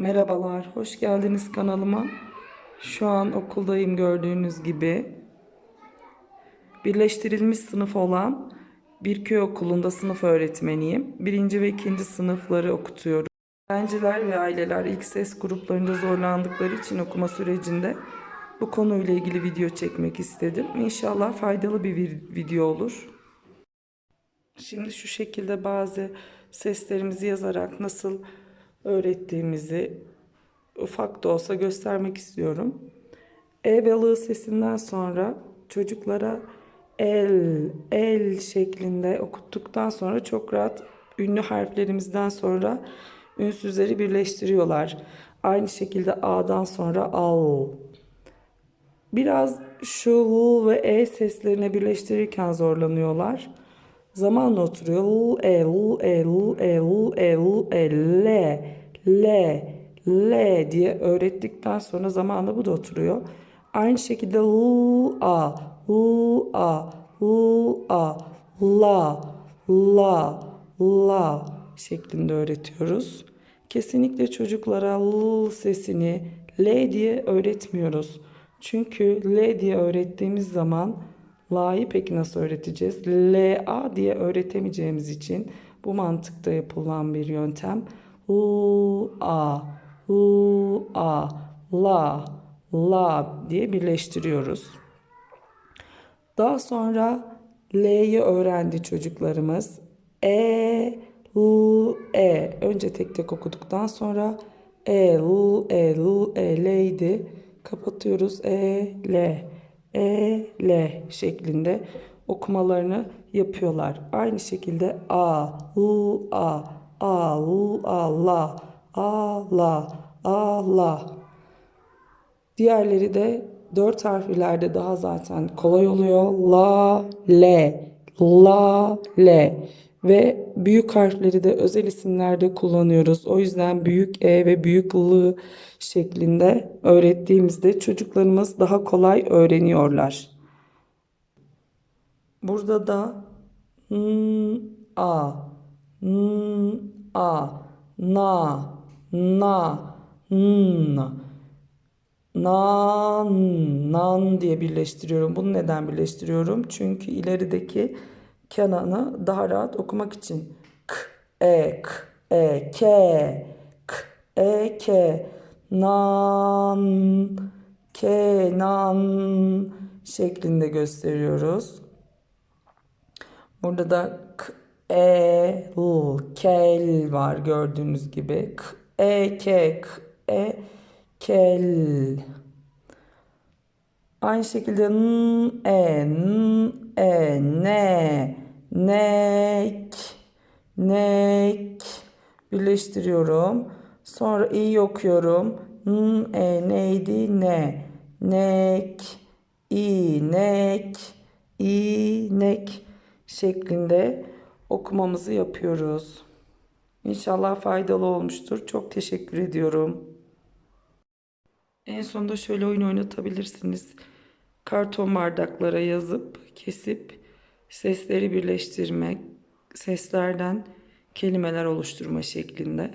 Merhabalar, hoş geldiniz kanalıma. Şu an okuldayım gördüğünüz gibi. Birleştirilmiş sınıf olan bir köy okulunda sınıf öğretmeniyim. Birinci ve ikinci sınıfları okutuyorum. Öğrenciler ve aileler ilk ses gruplarında zorlandıkları için okuma sürecinde bu konuyla ilgili video çekmek istedim. İnşallah faydalı bir vi- video olur. Şimdi şu şekilde bazı seslerimizi yazarak nasıl öğrettiğimizi ufak da olsa göstermek istiyorum. E balığı sesinden sonra çocuklara el, el şeklinde okuttuktan sonra çok rahat ünlü harflerimizden sonra ünsüzleri birleştiriyorlar. Aynı şekilde A'dan sonra al. Biraz şu L ve E seslerini birleştirirken zorlanıyorlar. Zamanla oturuyor. L, E, L, E, L, E, L, E, L, E, L, L, L diye öğrettikten sonra zamanla bu da oturuyor. Aynı şekilde L, A, L, A, L, A, La, La, La şeklinde öğretiyoruz. Kesinlikle çocuklara L sesini L diye öğretmiyoruz. Çünkü L diye öğrettiğimiz zaman La'yı peki nasıl öğreteceğiz? L-A diye öğretemeyeceğimiz için bu mantıkta yapılan bir yöntem. L-A, L-A, La, La diye birleştiriyoruz. Daha sonra L'yi öğrendi çocuklarımız. E, L, E. Önce tek tek okuduktan sonra E, L, E, L, E, L'ydi. Kapatıyoruz. E, L, E, L şeklinde okumalarını yapıyorlar. Aynı şekilde A, L, A, A, L, A, La, A, La, A, La. Diğerleri de dört harflerde daha zaten kolay oluyor. La, le, la, le. Ve büyük harfleri de özel isimlerde kullanıyoruz. O yüzden büyük E ve büyük L şeklinde öğrettiğimizde çocuklarımız daha kolay öğreniyorlar. Burada da n, a, n, a, na, na, n. Nan, nan diye birleştiriyorum. Bunu neden birleştiriyorum? Çünkü ilerideki Kenan'ı daha rahat okumak için. K, e, k, e, ke, k, e, ke, nan, kenan şeklinde gösteriyoruz. Burada da k, e, l, kel var gördüğünüz gibi. K, e, ke, k, e, kel. Aynı şekilde n, e, n, e, ne, nek, nek birleştiriyorum. Sonra i okuyorum. N, e, neydi? Ne, nek, inek, inek şeklinde okumamızı yapıyoruz. İnşallah faydalı olmuştur. Çok teşekkür ediyorum. En sonunda şöyle oyun oynatabilirsiniz. Karton bardaklara yazıp, kesip sesleri birleştirmek, seslerden kelimeler oluşturma şeklinde.